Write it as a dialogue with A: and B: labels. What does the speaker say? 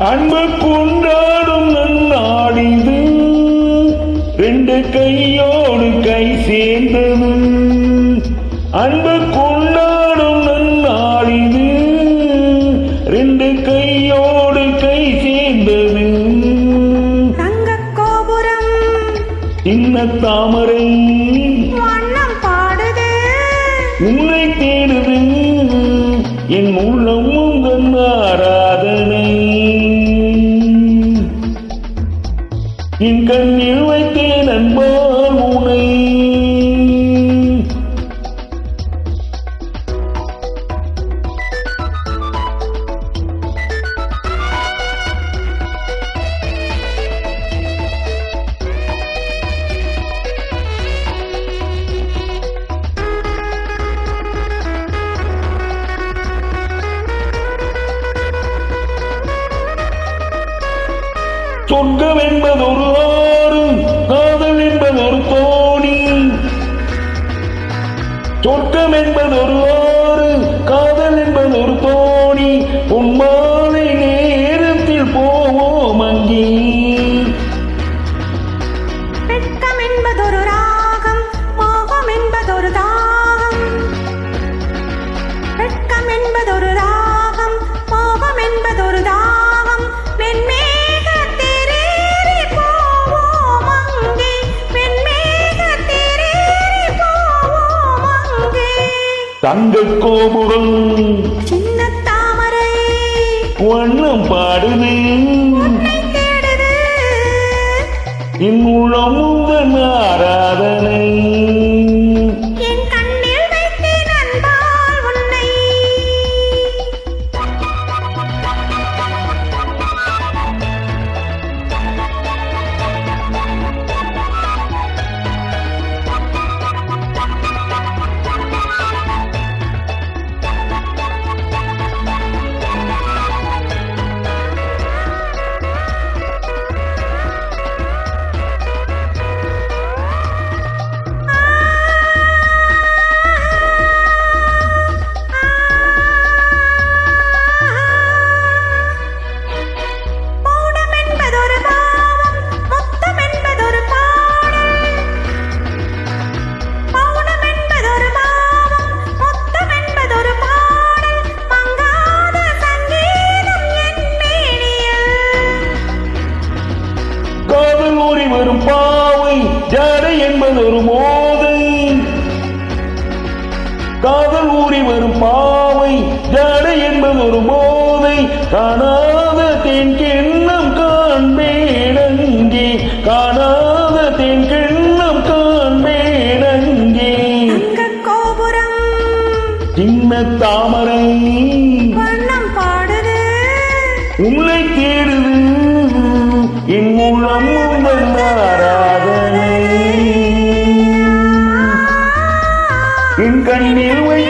A: அன்பு கொண்டாடும் நன்னாடிது ரெண்டு கையோடு கை சேர்ந்தது. அன்பு கொண்டாடும் நன்னாடிது ரெண்டு கையோடு கை சேர்ந்தது.
B: தங்கக் கோபுரம்.
A: சின்ன தாமரை.
B: பாடுது.
A: உன்னை தேடுது. என் உள்ளம் 跟牛。உறவு என்பது ஒரு ஆறு காதல் என்பது ஒரு தோணி சொர்க்கம் என்பது ஒரு ஆறு காதல் என்பது ஒரு தோணி உன்மாலை நேரத்தில் போவோம் அங்கே.
B: வெட்கம் என்பதொரு ராகம்
A: தங்க கோபுரம்
B: சின்ன தாமரை.
A: வண்ணம் பாடுது உந்தன் ஆராதனை. ஜாடை என்பதொரு மோதை காதல் ஊறி வரும் பாவை ஜாடை என்பதொரு போதை காணாத தேன் கிண்ணம் காண்பேனங்கே காணாத தேன் கிண்ணம் காண்பேனங்கே
B: கோபுரம்.
A: சின்ன தாமரை.
B: வண்ணம் பாடுது.
A: உன்னை தேடுது. என் உள்ளம் உந்தன் ஆராதனை என் கண்ணில் வைத்தேன் அன்பா